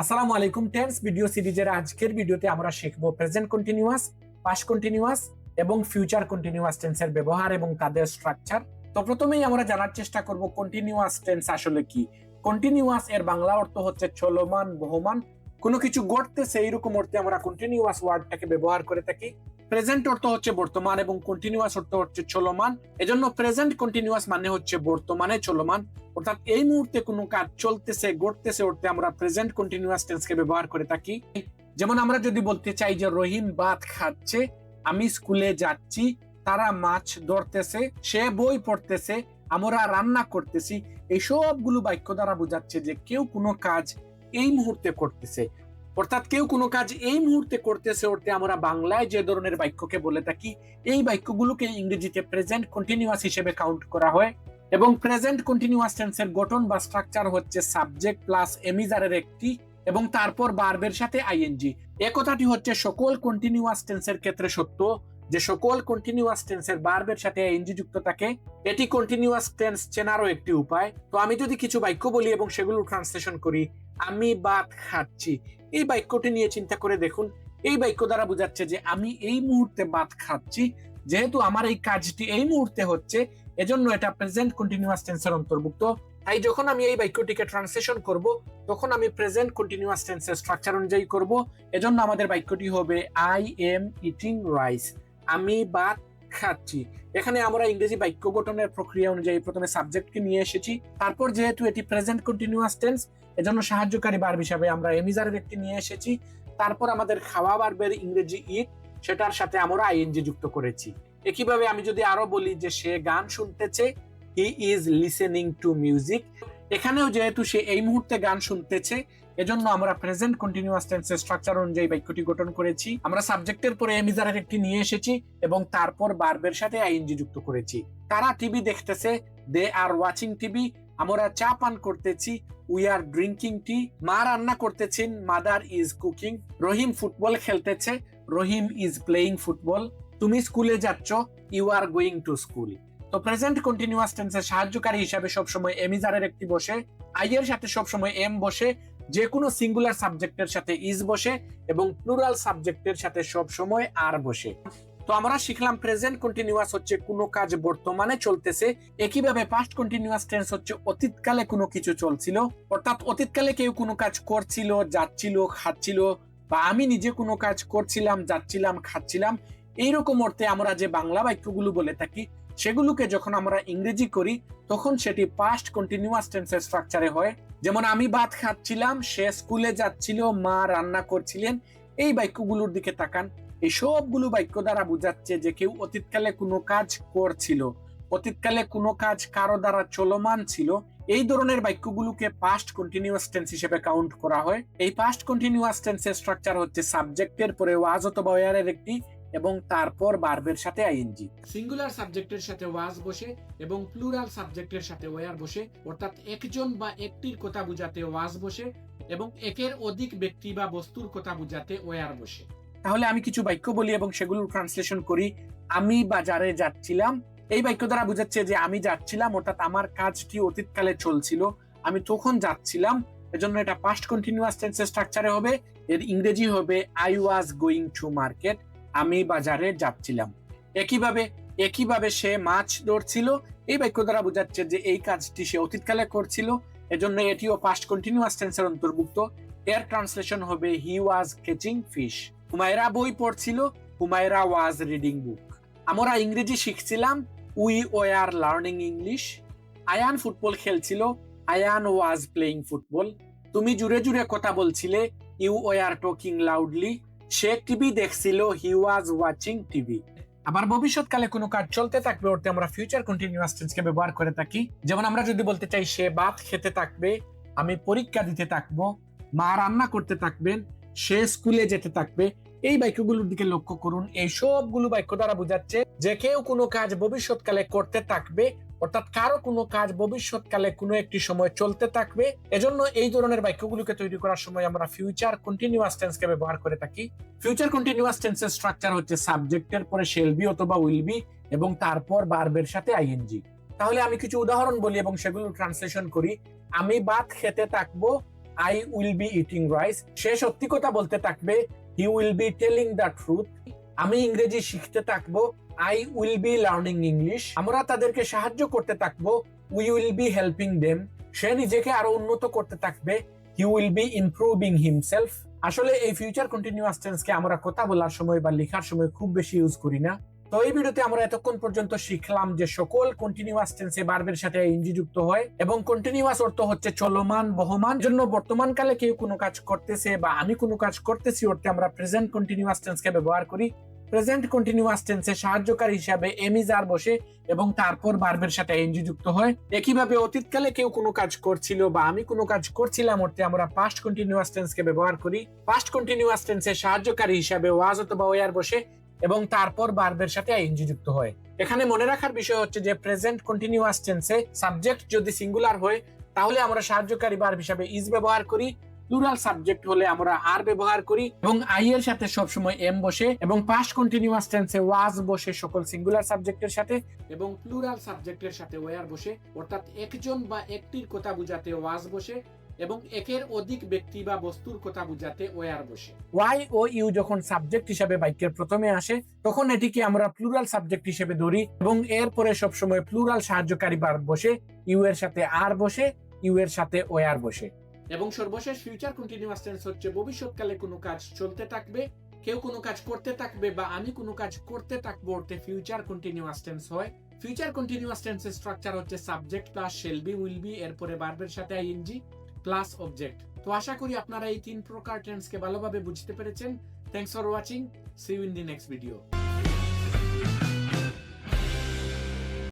আসসালামু আলাইকুম tense video সিরিজের আজকের ভিডিওতে আমরা শিখব প্রেজেন্ট কন্টিনিউয়াস পাস্ট কন্টিনিউয়াস এবং ফিউচার কন্টিনিউয়াস টেন্সের ব্যবহার এবং তাদের স্ট্রাকচার তো প্রথমেই আমরা জানার চেষ্টা করব কন্টিনিউয়াস টেন্স আসলে কি? কন্টিনিউয়াস এর বাংলা অর্থ হচ্ছে চলমান, বহমান। কোনো কিছু ঘটতেছে এইরকম অর্থে আমরা কন্টিনিউয়াস ওয়ার্ডটাকে ব্যবহার করে থাকি। প্রেজেন্ট অর্থ হচ্ছে বর্তমান এবং কন্টিনিউয়াস অর্থ হচ্ছে চলমান। এজন্য প্রেজেন্ট কন্টিনিউয়াস মানে হচ্ছে বর্তমানে চলমান। অর্থাৎ এই মুহূর্তে কোনো কাজ চলতেছে, ঘটতেছে অর্থে আমরা প্রেজেন্ট কন্টিনিউয়াস টেন্সকে ব্যবহার করে থাকি। যেমন আমরা যদি বলতে চাই যে রহিম ভাত খাচ্ছে, আমি স্কুলে যাচ্ছি, তারা মাছ ধরতেছে, সে বই পড়তেছে, আমরা রান্না করতেছি, এই সবগুলো বাক্য দ্বারা বোঝাচ্ছে যে কেউ কোনো কাজ এই মুহূর্তে করতেছে। অর্থাৎ কেউ কোনো কাজ এই মুহূর্তে করতেছে অর্থে আমরা বাংলায় যে ধরনের বাক্যকে বলে থাকি, এই বাক্যগুলোকে ইংরেজিতে প্রেজেন্ট কন্টিনিউয়াস হিসেবে কাউন্ট করা হয়। এবং প্রেজেন্ট কন্টিনিউয়াস টেন্সের গঠন বা স্ট্রাকচার হচ্ছে সাবজেক্ট প্লাস এমিজারের একটি এবং তারপর বার্বের সাথে আইএনজি এ কথাটি হচ্ছে সকল কন্টিনিউয়াস টেন্সের ক্ষেত্রে সত্য যে সকল কন্টিনিউয়াস টেন্সের বার্বের সাথে আইএনজি যুক্ত থাকে, এটি কন্টিনিউয়াস টেন্স চেনারও একটি উপায়। তো আমি যদি কিছু বাক্য বলি এবং সেগুলো ট্রান্সলেশন করি, আমি ভাত খাচ্ছি। এই বাক্যটি নিয়ে চিন্তা করে দেখুন, এই বাক্য দ্বারা বোঝাচ্ছে যে আমি এই মুহূর্তে ভাত খাচ্ছি, যেহেতু আমার এই কাজটি এই মুহূর্তে হচ্ছে এজন্য এটা প্রেজেন্ট কন্টিনিউয়াস টেন্সের অন্তর্ভুক্ত। তাই যখন আমি এই বাক্যটিকে ট্রান্সলেশন করব, তখন আমি প্রেজেন্ট কন্টিনিউয়াস টেন্সের স্ট্রাকচার অনুযায়ী করব। এজন্য আমাদের বাক্যটি হবে আই এম ইটিং রাইস আমি ভাত খাচ্ছি। এখানে আমরা ইংরেজি বাক্য গঠনের প্রক্রিয়া অনুযায়ী প্রথমে সাবজেক্টকে নিয়ে এসেছি। তারপর যেহেতু এটি প্রেজেন্ট কন্টিনিউয়াস টেন্স এজন্য সাহায্যকারী বার্ব হিসাবে আমরা এমিজারের একটি নিয়ে এসেছি। তারপর আমাদের খাওয়া বার্বের ইংরেজি ইট সেটার সাথে আমরা আইএনজি যুক্ত করেছি। একইভাবে আমি যদি আরও বলি যে সে গান শুনতেছে he is listening to music এখানেও যেহেতু সে এই মুহূর্তে গান শুনতেছে এজন্য আমরা প্রেজেন্ট কন্টিনিউয়াস টেন্সের স্ট্রাকচার অনুযায়ী বাক্যটি গঠন করেছি। আমরা সাবজেক্টের পরে এমিজারের একটি নিয়ে এসেছি এবং তারপর বার্বের সাথে আইএনজি যুক্ত করেছি। তারা টিভি দেখতেছে? দে আর ওয়াচিং টিভি আমরা চা পান করতেছি। উই আর ড্রিঙ্কিং টি মা রান্না করতেছেন। Mother is cooking Rahim football খেলতেছে। রহিম ইজ প্লেইং ফুটবল তুমি স্কুলে যাচ্ছ you are going to school তো প্রেজেন্ট কন্টিনিউয়াস টেন্সের সাহায্যকারী হিসাবে সবসময় এমিজারের একটি বসে আই এর সাথে সবসময় এম বসে যে কোনো সিঙ্গুলার সাবজেক্টের সাথে ইজ বসে এবং প্লুরাল সাবজেক্টের সাথে সবসময় আর বসে। তো আমরা শিখলাম প্রেজেন্ট কন্টিনিউয়াস হচ্ছে কোনো কাজ বর্তমানে চলতেছে, একইভাবে পাস্ট কন্টিনিউয়াস টেন্স হচ্ছে অতীতকালে কোনো কিছু চলছিল, অর্থাৎ অতীতকালে কেউ কোনো কাজ করছিল, যাচ্ছিল, খাচ্ছিল বা আমি নিজে কোনো কাজ করছিলাম, যাচ্ছিলাম, খাচ্ছিলাম এইরকম অর্থে আমরা যে বাংলা বাক্যগুলো বলে থাকি, সেগুলোকে যখন আমরা ইংরেজি করি, তখন সেটি পাস্ট কন্টিনিউয়াস টেন্সের স্ট্রাকচারে হয়। যেমন আমি ভাত খাচ্ছিলাম, সে স্কুলে যাচ্ছিল, মা রান্না করছিলেন, এই বাক্যগুলোর দিকে তাকান। এই সবগুলো বাক্য দ্বারা বোঝাচ্ছে যে কেউ অতীতকালে কোনো কাজ করছিল, অতীতকালে কোনো কাজ কারও দ্বারা চলমান ছিল। এই ধরনের বাক্যগুলোকে পাস্ট কন্টিনিউয়াস টেন্স হিসেবে কাউন্ট করা হয়। এই পাস্ট কন্টিনিউয়াস টেন্সের স্ট্রাকচার হচ্ছে সাবজেক্টের পরে ওয়াজ অথবা ওয়ারের একটি এবং তারপর বার্বের সাথে আইএনজি সিঙ্গুলার সাবজেক্টের সাথে ওয়াজ বসে এবং প্লুরাল সাবজেক্টের সাথে ওয়ার বসে অর্থাৎ একজন বা একটির কথা বুঝাতে ওয়াজ বসে এবং একের অধিক ব্যক্তি বা বস্তুর কথা বুঝাতে ওয়ার বসে। তাহলে আমি কিছু বাক্য বলি এবং সেগুলো ট্রান্সলেশন করি। আমি বাজারে যাচ্ছিলাম এই বাক্য দ্বারা বোঝাচ্ছে যে আমি যাচ্ছিলাম অর্থাৎ আমার কাজটি অতীতকালে চলছিল। আমি তখন যাচ্ছিলাম এজন্য এটা পাস্ট কন্টিনিউয়াস টেন্সের স্ট্রাকচারে হবে। এর ইংরেজি হবে I was going to market আমি বাজারে যাচ্ছিলাম। একইভাবে একইভাবে সে মাছ ধরছিল। এই বাক্য দ্বারা বোঝাচ্ছে যে এই কাজটি সে অতীতকালে করছিল। এজন্য এটিও পাস্ট কন্টিনিউয়াস টেন্সের অন্তর্ভুক্ত। এর ট্রান্সলেশন হবে হি ওয়াজ কেচিং ফিশ হুমায়রা বই পড়ছিল, হুমায়রা ওয়াজ রিডিং বুক আমরা ইংরেজি শিখছিলাম we were learning English Ayan football খেলছিল আয়ান ওয়াজ প্লেইং ফুটবল তুমি জুড়ে জুড়ে কথা বলছিলে ইউ ওয়ার টকিং লাউডলি সে টিভি দেখছিল হি ওয়াজ ওয়াচিং টিভি। আবার ভবিষ্যৎকালে কোনো কাজ চলতে থাকবে ওতে আমরা ফিউচার কন্টিনিউয়াস টেন্সকে ব্যবহার করে থাকি। যেমন আমরা যদি বলতে চাই, সে ভাত খেতে থাকবে, আমি পরীক্ষা দিতে থাকব, মা রান্না করতে থাকবেন, সে স্কুলে যেতে থাকবে। এই বাক্যগুলোর দিকে লক্ষ্য করুন। এই সবগুলো বাক্য দ্বারা বোঝাচ্ছে যে কেউ কোনো কাজ ভবিষ্যৎকালে করতে থাকবে অর্থাৎ কারও কোনো কাজ ভবিষ্যৎকালে কোনো একটি সময় চলতে থাকবে, এজন্য এই ধরনের বাক্যগুলোকে তৈরি করার সময় আমরা ফিউচার কন্টিনিউয়াস টেন্সকে ব্যবহার করে থাকি। ফিউচার কন্টিনিউয়াস টেন্সের স্ট্রাকচার হচ্ছে সাবজেক্টের পরে শেলবি অথবা উইল বি এবং তারপর বার্বের সাথে আইএনজি তাহলে আমি কিছু উদাহরণ বলি এবং সেগুলো ট্রান্সলেশন করি। আমি ভাত খেতে থাকব I will be eating rice সে সত্যি কথা বলতে থাকবে he will be telling the truth আমি ইংরেজি শিখতে থাকব I will be learning English আমরা তাদেরকে সাহায্য করতে থাকব। We will be helping them সে নিজেকে আরও উন্নত করতে থাকবে। He will be improving himself আসলে এই ফিউচার কন্টিনিউয়াস টেন্সকে আমরা কথা বলার সময় বা লেখার সময় খুব বেশি ইউজ করি না। তো এই ভিডিওতে আমরা এতক্ষণ পর্যন্ত শিখলাম যে সকল কন্টিনিউয়াস টেন্সে বার্বের সাথে ইঞ্জি যুক্ত হয় এবং কন্টিনিউয়াস অর্থ হচ্ছে চলমান, বহমান। জন্য বর্তমান কালে কেউ কোনো কাজ করতেছে বা আমি কোনো কাজ করতেছি অর্থে আমরা প্রেজেন্ট কন্টিনিউয়াস টেন্সকে ব্যবহার করি। প্রেজেন্ট কন্টিনিউয়াস টেন্সে সাহায্যকারী হিসাবে এমিজার বসে এবং তারপর বার্বের সাথে এনজি যুক্ত হয়। একইভাবে অতীতকালে কেউ কোনো কাজ করছিল বা আমি কোনো কাজ করছিলাম অর্থে আমরা পাস্ট কন্টিনিউয়াস টেন্সকে ব্যবহার করি। পাস্ট কন্টিনিউয়াস টেন্সে সাহায্যকারী হিসাবে ওয়াজ অথবা ওয়ার বসে এবং তারপর বার্বের সাথে আইএনজি যুক্ত হয়। এখানে মনে রাখার বিষয় হচ্ছে যে প্রেজেন্ট কন্টিনিউয়াস টেন্সে সাবজেক্ট যদি সিঙ্গুলার হয়, তাহলে আমরা সাহায্যকারী বার্ব হিসাবে ইজ ব্যবহার করি প্লুরাল সাবজেক্ট হলে আমরা আর ব্যবহার করি এবং আই এর সাথে সবসময় এম বসে এবং পাস্ট কন্টিনিউয়াস টেন্সে ওয়াজ বসে সকল সিঙ্গুলার সাবজেক্টের সাথে এবং প্লুরাল সাবজেক্টের সাথে ওয়ার বসে। অর্থাৎ একজন বা একটির কথা বুঝাতে ওয়াজ বসে এবং একের অধিক ব্যক্তি বা বস্তুর কথা বুঝাতে ওয়ার বসে। ওয়াই ও ইউ যখন সাবজেক্ট হিসাবে বাক্যের প্রথমে আসে, তখন এটিকে আমরা প্লুরাল সাবজেক্ট হিসেবে ধরি এবং এরপরে সবসময় প্লুরাল সাহায্যকারী বার বসে ইউ এর সাথে আর বসে ইউ এর সাথে ওয়ার বসে। এবং সর্বশেষ ফিউচার কন্টিনিউয়াস টেন্স হচ্ছে, ভবিষ্যৎকালে কোনো কাজ চলতে থাকবে, কেউ কোনো কাজ করতে থাকবে বা আমি কোনো কাজ করতে থাকব অর্থে ফিউচার কন্টিনিউয়াস টেন্স হয়। ফিউচার কন্টিনিউয়াস টেন্সের স্ট্রাকচার হচ্ছে subject plus shall be will be এরপরে বার্বের সাথে আইএনজি প্লাস অবজেক্ট তো আশা করি আপনারা এই তিন প্রকার টেন্সকে ভালোভাবে বুঝতে পেরেছেন। Thanks for watching see you in the next video